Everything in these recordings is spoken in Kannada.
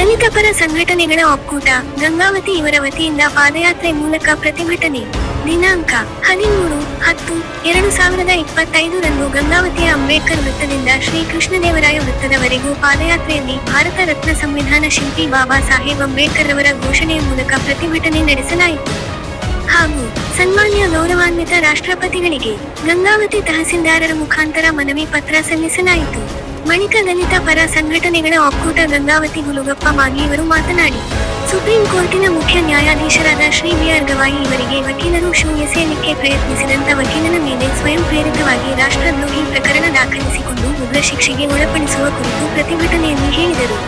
ಪರ ಸಂಘಟನೆಗಳ ಒಕ್ಕೂಟ, ಗಂಗಾವತಿ ಇವರ ವತಿಯಿಂದ ಪಾದಯಾತ್ರೆ ಮೂಲಕ ಪ್ರತಿಭಟನೆ. ದಿನಾಂಕ, ಹದಿಮೂರು, ಹತ್ತು, ಎರಡು ಸಾವಿರದ ಇಪ್ಪತ್ತೈದರಂದು ಗಂಗಾವತಿಯ ಅಂಬೇಡ್ಕರ್ ವೃತ್ತದಿಂದ ಶ್ರೀ ಕೃಷ್ಣದೇವರಾಯ ವೃತ್ತದವರೆಗೂ ಪಾದಯಾತ್ರೆಯಲ್ಲಿ ಭಾರತ ರತ್ನ ಸಂವಿಧಾನ ಶಿಲ್ಪಿ ಬಾಬಾ ಸಾಹೇಬ್ ಅಂಬೇಡ್ಕರ್ ಅವರ ಘೋಷಣೆಯ ಮೂಲಕ ಪ್ರತಿಭಟನೆ ನಡೆಸಲಾಯಿತು. ಹಾಗೂ ಸನ್ಮಾನ್ಯ ಗೌರವಾನ್ವಿತ ರಾಷ್ಟ್ರಪತಿಗಳಿಗೆ ಗಂಗಾವತಿ ತಹಸೀಲ್ದಾರರ ಮುಖಾಂತರ ಮನವಿ ಪತ್ರ ಸಲ್ಲಿಸಲಾಯಿತು. ಬಳಿಕ ದಲಿತ ಪರ ಸಂಘಟನೆಗಳ ಒಕ್ಕೂಟ ಗಂಗಾವತಿ ಗುಲುಗಪ್ಪ ಮಾಗಿ ಇವರು ಮಾತನಾಡಿ, ಸುಪ್ರೀಂ ಕೋರ್ಟಿನ ಮುಖ್ಯ ನ್ಯಾಯಾಧೀಶರಾದ ಶ್ರೀ ಬಿ ಆರ್ ಗವಾಯಿ ಇವರಿಗೆ ವಕೀಲರು ಶೂ ಎಸೆಯಲಿಕ್ಕೆ ಪ್ರಯತ್ನಿಸಿದಂತ ವಕೀಲನ ಮೇಲೆ ಸ್ವಯಂ ಪ್ರೇರಿತವಾಗಿ ರಾಷ್ಟ್ರದ್ರೋಹಿ ಪ್ರಕರಣ ದಾಖಲಿಸಿಕೊಂಡು ಉಗ್ರ ಶಿಕ್ಷೆಗೆ ಒಳಪಡಿಸುವ ಕುರಿತು ಪ್ರತಿಭಟನೆಯಲ್ಲಿ ಹೇಳಿದರು.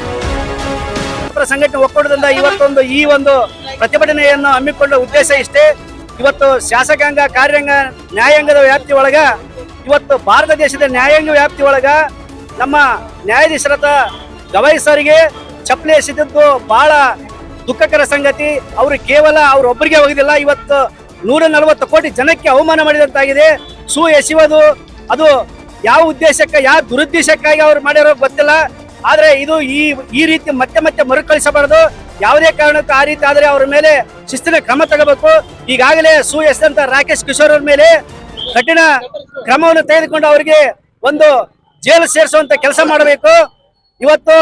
ಸಂಘಟನೆ ಒಕ್ಕೂಟದಿಂದ ಇವತ್ತೊಂದು ಈ ಒಂದು ಪ್ರತಿಭಟನೆಯನ್ನು ಹಮ್ಮಿಕೊಂಡ ಉದ್ದೇಶ ಇಷ್ಟೇ. ಇವತ್ತು ಶಾಸಕಾಂಗ, ಕಾರ್ಯಾಂಗ, ನ್ಯಾಯಾಂಗದ ವ್ಯಾಪ್ತಿ ಒಳಗ, ಇವತ್ತು ಭಾರತ ದೇಶದ ನ್ಯಾಯಾಂಗ ವ್ಯಾಪ್ತಿ ಒಳಗ ನಮ್ಮ ನ್ಯಾಯಾಧೀಶರತ ಗವಾಯಿ ಸರ್ಗೆ ಚಪ್ಪಲಿ ಎಸೆದಿದ್ದು ಬಹಳ ದುಃಖಕರ ಸಂಗತಿ. ಅವರು ಕೇವಲ ಅವರೊಬ್ಬರಿಗೆ ಹೋಗಿದಿಲ್ಲ ಇವತ್ತು ನೂರ ನಲವತ್ತು ಕೋಟಿ ಜನಕ್ಕೆ ಅವಮಾನ ಮಾಡಿದಂತಾಗಿದೆ. ಸೂ ಎಸೆಯುವುದು, ಅದು ಯಾವ ಉದ್ದೇಶಕ್ಕೆ, ಯಾವ ದುರುದ್ದೇಶಕ್ಕಾಗಿ ಅವ್ರು ಮಾಡಿರೋ ಗೊತ್ತಿಲ್ಲ. ಆದ್ರೆ ಇದು ಈ ಈ ರೀತಿ ಮತ್ತೆ ಮತ್ತೆ ಮರುಕಳಿಸಬಾರದು ಯಾವುದೇ ಕಾರಣಕ್ಕೂ ಆ ರೀತಿ ಆದರೆ ಅವರ ಮೇಲೆ ಶಿಸ್ತಿನ ಕ್ರಮ ತಗೋಬೇಕು. ಈಗಾಗಲೇ ಸೂ ಎಸೆದಂತ ರಾಕೇಶ್ ಕಿಶೋರ್ ಅವ್ರ ಮೇಲೆ ಕಠಿಣ ಕ್ರಮವನ್ನು ತೆಗೆದುಕೊಂಡು ಅವರಿಗೆ ಒಂದು ಜೈಲು ಸೇರಿಸುವಂತ ಕೆಲಸ ಮಾಡಬೇಕು. ಇವತ್ತು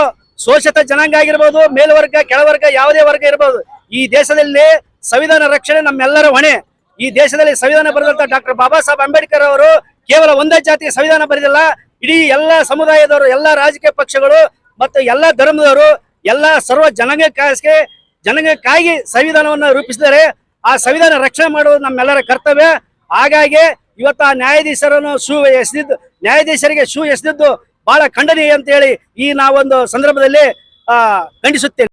ಶೋಷಿತ ಜನಾಂಗ ಆಗಿರ್ಬೋದು, ಮೇಲ್ವರ್ಗ, ಕೆಳವರ್ಗ, ಯಾವುದೇ ವರ್ಗ ಇರಬಹುದು ಈ ದೇಶದಲ್ಲಿ ಸಂವಿಧಾನ ರಕ್ಷಣೆ ನಮ್ಮೆಲ್ಲರ ಹೊಣೆ. ಈ ದೇಶದಲ್ಲಿ ಸಂವಿಧಾನ ಬರೆದಂತ ಡಾಕ್ಟರ್ ಬಾಬಾ ಸಾಹೇಬ್ ಅಂಬೇಡ್ಕರ್ ಅವರು ಕೇವಲ ಒಂದೇ ಜಾತಿಯ ಸಂವಿಧಾನ ಬರೆದಿಲ್ಲ, ಇಡೀ ಎಲ್ಲ ಸಮುದಾಯದವರು, ಎಲ್ಲ ರಾಜಕೀಯ ಪಕ್ಷಗಳು ಮತ್ತು ಎಲ್ಲ ಧರ್ಮದವರು, ಎಲ್ಲ ಸರ್ವ ಜನಾಂಗಕ್ಕಾಗಿ ಜನಾಂಗಕ್ಕಾಗಿ ಸಂವಿಧಾನವನ್ನು ರೂಪಿಸಿದರೆ ಆ ಸಂವಿಧಾನ ರಕ್ಷಣೆ ಮಾಡುವುದು ನಮ್ಮೆಲ್ಲರ ಕರ್ತವ್ಯ. ಹಾಗಾಗಿ ಇವತ್ತು ಆ ನ್ಯಾಯಾಧೀಶರನ್ನು ಸೂ ಎಸೆದಿದ್ದು ನ್ಯಾಯಾಧೀಶರಿಗೆ ಶೂ ಎಸೆದಿದ್ದು ಬಹಳ ಖಂಡನೀಯ ಅಂತ ಹೇಳಿ ಈ ನಾವೊಂದು ಸಂದರ್ಭದಲ್ಲಿ ಖಂಡಿಸುತ್ತೇನೆ.